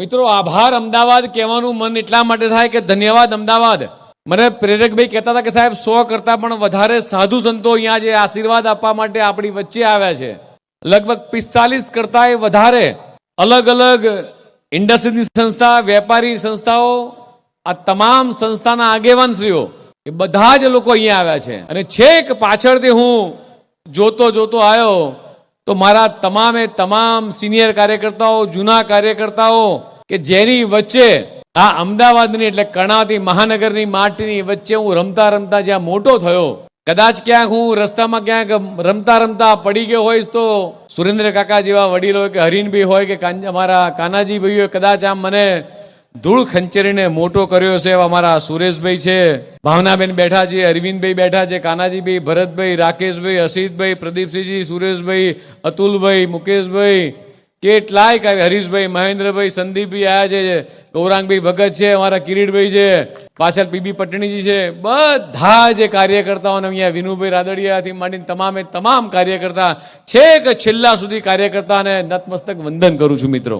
મિત્રો, આભાર અમદાવાદ કહેવાનું મન એટલા માટે થાય કે ધન્યવાદ અમદાવાદ. મને પ્રેરકભાઈ કહેતા હતા કે સાહેબ, સો કરતા પણ વધારે સાધુ સંતો અહીંયા જે આશીર્વાદ આપવા માટે આપણી વચ્ચે આવ્યા છે. લગભગ પિસ્તાલીસ કરતા વધારે અલગ અલગ ઇન્ડસ્ટ્રીની સંસ્થા, વેપારી સંસ્થાઓ, આ તમામ સંસ્થાના આગેવાનશ્રીઓ, એ બધા જ લોકો અહીંયા આવ્યા છે. અને છેક પાછળથી હું જોતો જોતો આવ્યો તો મારા તમામે તમામ સિનિયર કાર્યકર્તાઓ, જૂના કાર્યકર્તાઓ, કે જેની વચ્ચે આ અમદાવાદની એટલે કર્ણાવતી મહાનગરની માટીની વચ્ચે હું રમતા રમતા જ્યાં મોટો થયો, કદાચ ક્યાંક હું રસ્તામાં ક્યાંક રમતા રમતા પડી ગયો હોઈશ તો સુરેન્દ્ર કાકા જેવા વડીલો કે હરીનભાઈ હોય કે અમારા કાનાજી ભાઈઓ કદાચ આમ મને ધૂળ ખંચેરીને મોટો કર્યો છે એવા અમારા સુરેશભાઈ છે. ભાવનાબેન બેઠા છે અરવિંદભાઈ બેઠા છે કાનાજીભાઈ, ભરતભાઈ, રાકેશભાઈ અસિતભાઈ પ્રદીપસિંહજી, સુરેશભાઈ, અતુલભાઈ, મુકેશભાઈ, કેટલાય કાર્ય હરીશભાઈ, મહેન્દ્રભાઈ, સંદીપભાઈ આયા છે ગૌરાંગભાઈ ભગત છે, અમારા કિરીટભાઈ છે, પાછળ પીબી પટણીજી છે, બધા જે કાર્યકર્તાઓને અહીંયા વિનુભાઈ રાદડિયાથી માંડીને તમામે તમામ કાર્યકર્તા, છેક છેલ્લા સુધી કાર્યકર્તાને નતમસ્તક વંદન કરું છું મિત્રો.